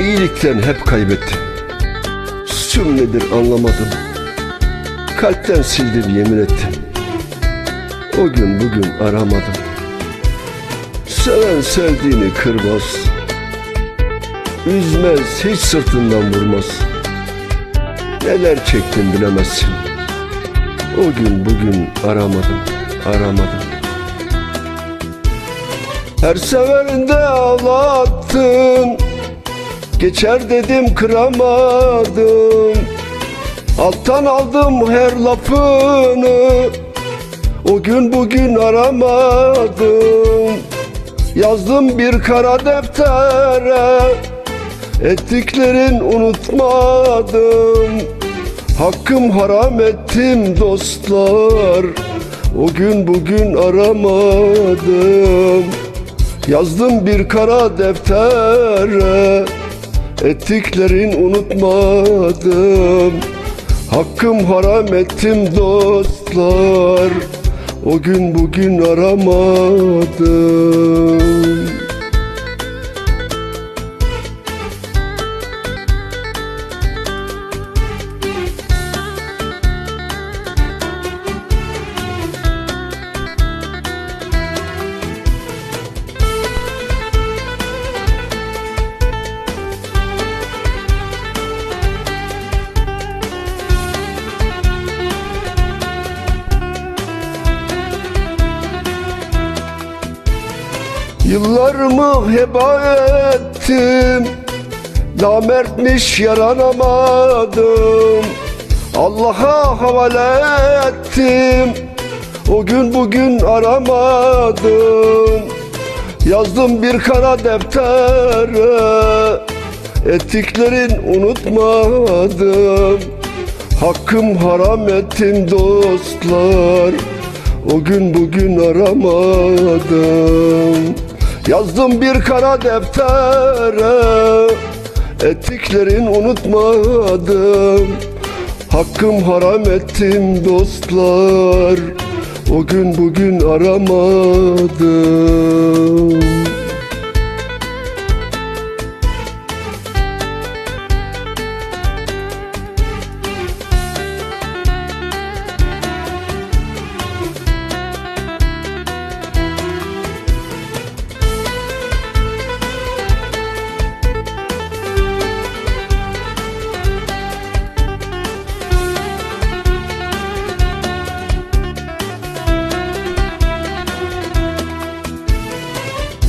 İyilikten hep kaybettim. Suçum nedir anlamadım. Kalpten sildim yemin ettim. O gün bugün aramadım. Seven sevdiğini kırmaz. Üzmez hiç sırtından vurmaz. Neler çektim bilemezsin. O gün bugün aramadım, aramadım. Her seferinde ağlattın Geçer dedim kıramadım. Alttan aldım her lafını. O gün bugün aramadım. Yazdım bir kara deftere. Ettiklerin unutmadım. Hakkım haram ettim dostlar. O gün bugün aramadım. Yazdım bir kara deftere Ettiklerin unutmadım. Hakkım haram ettim dostlar. O gün bugün aramadım Yıllarımı heba ettim? Namertmiş yaranamadım. Allah'a havale ettim. O gün bugün aramadım. Yazdım bir kara deftere. Ettiklerin unutmadım. Hakkım haram ettim dostlar. O gün bugün aramadım Yazdım bir kara deftere Ettiklerin unutmadım. Hakkım haram ettim dostlar O gün bugün aramadım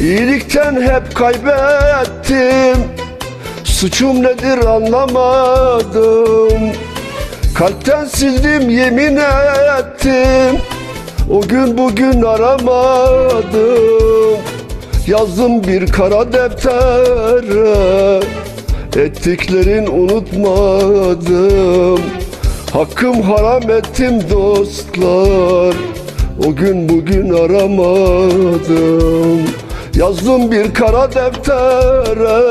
İyilikten hep kaybettim. Suçum nedir anlamadım. Kalpten sildim yemin ettim. O gün bugün aramadım. Yazdım bir kara deftere. Ettiklerin unutmadım. Hakkım haram ettim dostlar. O gün bugün aramadım Yazdım bir kara deftere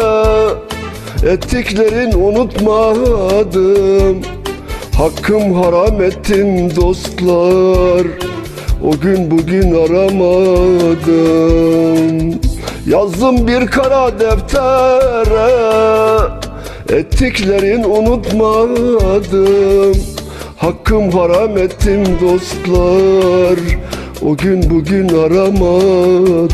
Ettiklerin unutmadım. Hakkım haram ettim dostlar O gün bugün aramadım. Yazdım bir kara deftere Ettiklerin unutmadım. Hakkım haram ettim dostlar O gün bugün aramadım